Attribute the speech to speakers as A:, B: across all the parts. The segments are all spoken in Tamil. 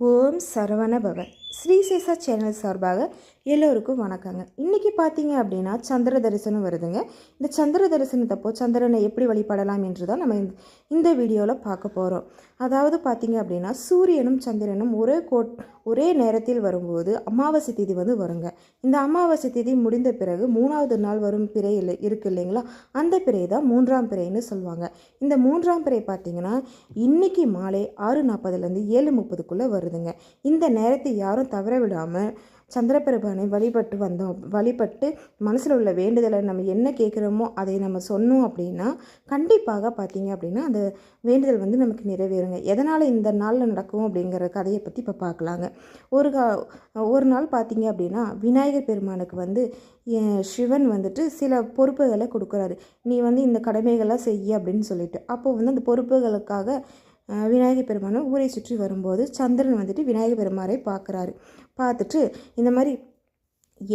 A: ஓம் சரவண பவன் ஸ்ரீசேஷா சேனல் சார்பாக எல்லோருக்கும் வணக்கங்க. இன்றைக்கி பார்த்தீங்க அப்படின்னா சந்திர தரிசனம் வருதுங்க. இந்த சந்திர தரிசனத்தப்போ சந்திரனை எப்படி வழிபடலாம் என்று தான் நம்ம இந்த- இந்த வீடியோவில் பார்க்க போகிறோம் அதாவது பார்த்தீங்க அப்படின்னா சூரியனும் சந்திரனும் ஒரே கோட் ஒரே நேரத்தில் வரும்போது அமாவாசை திதி வந்து வருங்க. இந்த அமாவாசை திதி முடிந்த பிறகு மூணாவது நாள் வரும் பிறை இல்லை இருக்கு இல்லைங்களா? அந்த பிறை தான் மூன்றாம் பிறைன்னு சொல்லுவாங்க இந்த மூன்றாம் பிறை பார்த்தீங்கன்னா இன்றைக்கி மாலை ஆறு நாற்பதுலேருந்து ஏழு முப்பதுக்குள்ளே வருதுங்க. இந்த நேரத்தை யாரும் தவற விடாமல் சந்திரபிரபனை வழிபட்டு வந்தோம். வழிபட்டு மனசில் உள்ள வேண்டுதலை நம்ம என்ன கேட்குறோமோ அதை நம்ம சொன்னோம் அப்படின்னா கண்டிப்பாக பார்த்தீங்க அப்படின்னா அந்த வேண்டுதல் வந்து நமக்கு நிறைவேறுங்க. எதனால் இந்த நாளில் நடக்கும் அப்படிங்கிற கதையை பற்றி இப்போ பார்க்கலாங்க. ஒரு கா ஒரு நாள் பார்த்தீங்க அப்படின்னா விநாயகர் பெருமானுக்கு வந்து சிவன் வந்துட்டு சில பொறுப்புகளை கொடுக்குறாரு. நீ வந்து இந்த கடமைகளை செய்ய அப்படின்னு சொல்லிட்டு. அப்போ வந்து அந்த பொறுப்புகளுக்காக அஹ், விநாயகர் ஊரை சுற்றி வரும்போது சந்திரன் வந்துட்டு விநாயகர் பெருமாரை பார்க்குறாரு. பார்த்துட்டு இந்த மாதிரி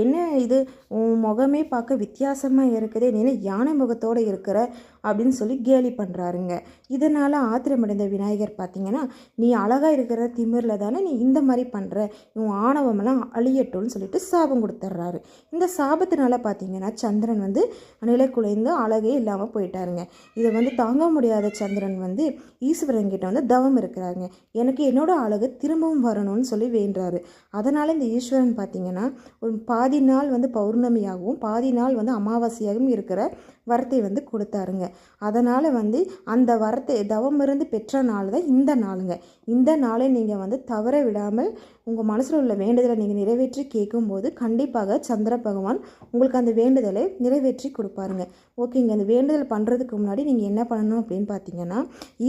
A: என்ன இது? உன் முகமே பார்க்க வித்தியாசமாக இருக்குதே நீ யானை முகத்தோடு இருக்கிற அப்படின்னு சொல்லி கேலி பண்ணுறாருங்க இதனால் ஆத்திரமடைந்த விநாயகர் பார்த்தீங்கன்னா நீ அழகாக இருக்கிற திமிரில் தானே நீ இந்த மாதிரி பண்ணுற உன் ஆணவமெல்லாம் அழியட்டும்னு சொல்லிட்டு சாபம் கொடுத்துட்றாரு இந்த சாபத்தினால பார்த்தீங்கன்னா சந்திரன் வந்து நிலை குலைந்து அழகே இல்லாமல் போயிட்டாருங்க. இதை வந்து தாங்க முடியாத சந்திரன் வந்து ஈஸ்வரன் கிட்ட வந்து தவம் இருக்கிறாருங்க. எனக்கு என்னோட அழகு திரும்பவும் வரணும்னு சொல்லி வேண்டுறாரு. அதனால் இந்த ஈஸ்வரன் பார்த்தீங்கன்னா ஒரு பாதி நாள் வந்து பௌர்ணமியாகவும் பாதி நாள் வந்து அமாவாசையாகவும் இருக்கிற வரத்தை வந்து கொடுத்தாருங்க. அதனால் வந்து அந்த வரத்தை தவம் இருந்து பெற்ற நாள் தான் இந்த நாளுங்க. இந்த நாளை நீங்கள் வந்து தவற விடாமல் உங்கள் மனசில் உள்ள வேண்டுதலை நீங்கள் நிறைவேற்றி கேட்கும்போது கண்டிப்பாக சந்திர பகவான் உங்களுக்கு அந்த வேண்டுதலை நிறைவேற்றி கொடுப்பாருங்க. ஓகேங்க அந்த வேண்டுதல் பண்ணுறதுக்கு முன்னாடி நீங்கள் என்ன பண்ணணும் அப்படின்னு பார்த்தீங்கன்னா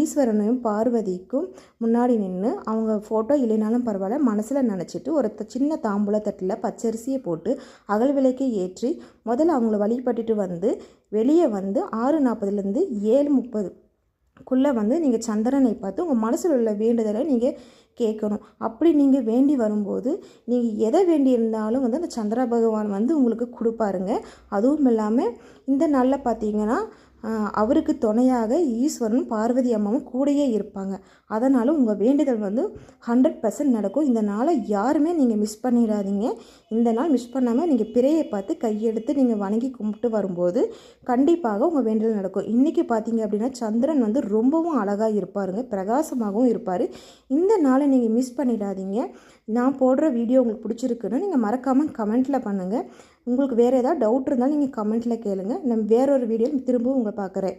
A: ஈஸ்வரனையும் பார்வதிக்கும் முன்னாடி நின்று அவங்க ஃபோட்டோ இல்லைனாலும் பரவாயில்ல மனசில் நினச்சிட்டு ஒரு சின்ன தாம்பூல தட்டில் பச்சரிசியை போட்டு போட்டு அகல் விளக்கை ஏற்றி முதல்ல அவங்கள வழிபட்டுட்டு வந்து வெளியே வந்து ஆறு நாற்பதுலேருந்து ஏழு முப்பது குள்ளே வந்து நீங்கள் சந்திரனை பார்த்து உங்கள் மனசில் உள்ள வேண்டுதலை நீங்கள் கேட்கணும். அப்படி நீங்கள் வேண்டி வரும்போது நீங்கள் எதை வேண்டி இருந்தாலும் வந்து அந்த சந்திர பகவான் வந்து உங்களுக்கு கொடுப்பாருங்க. அதுவும் இல்லாமல் இந்த நாளில் பார்த்தீங்கன்னா அவருக்கு துணையாக ஈஸ்வரனும் பார்வதி அம்மாவும் கூடயே இருப்பாங்க. அதனால் உங்கள் வேண்டுதல் வந்து ஹண்ட்ரட் பர்சன்ட் நடக்கும். இந்த நாளை யாருமே நீங்கள் மிஸ் பண்ணிடாதீங்க. இந்த நாள் மிஸ் பண்ணாமல் நீங்கள் பிறையை பார்த்து கையெடுத்து நீங்கள் வணங்கி கும்பிட்டு வரும்போது கண்டிப்பாக உங்கள் வேண்டுதல் நடக்கும். இன்றைக்கி பார்த்தீங்க அப்படின்னா சந்திரன் வந்து ரொம்பவும் அழகாக இருப்பாருங்க. பிரகாசமாகவும் இருப்பார். இந்த நாளை நீங்கள் மிஸ் பண்ணிடாதீங்க. நான் போடுற வீடியோ உங்களுக்கு பிடிச்சிருக்குன்னு நீங்கள் மறக்காமல் கமெண்ட்டில் பண்ணுங்கள் உங்களுக்கு வேறு ஏதாவது டவுட் இருந்தாலும் நீங்கள் கமெண்ட்டில் கேளுங்கள் நான் வேறொரு வீடியோ திரும்பவும் உங்களை பார்க்குறேன்.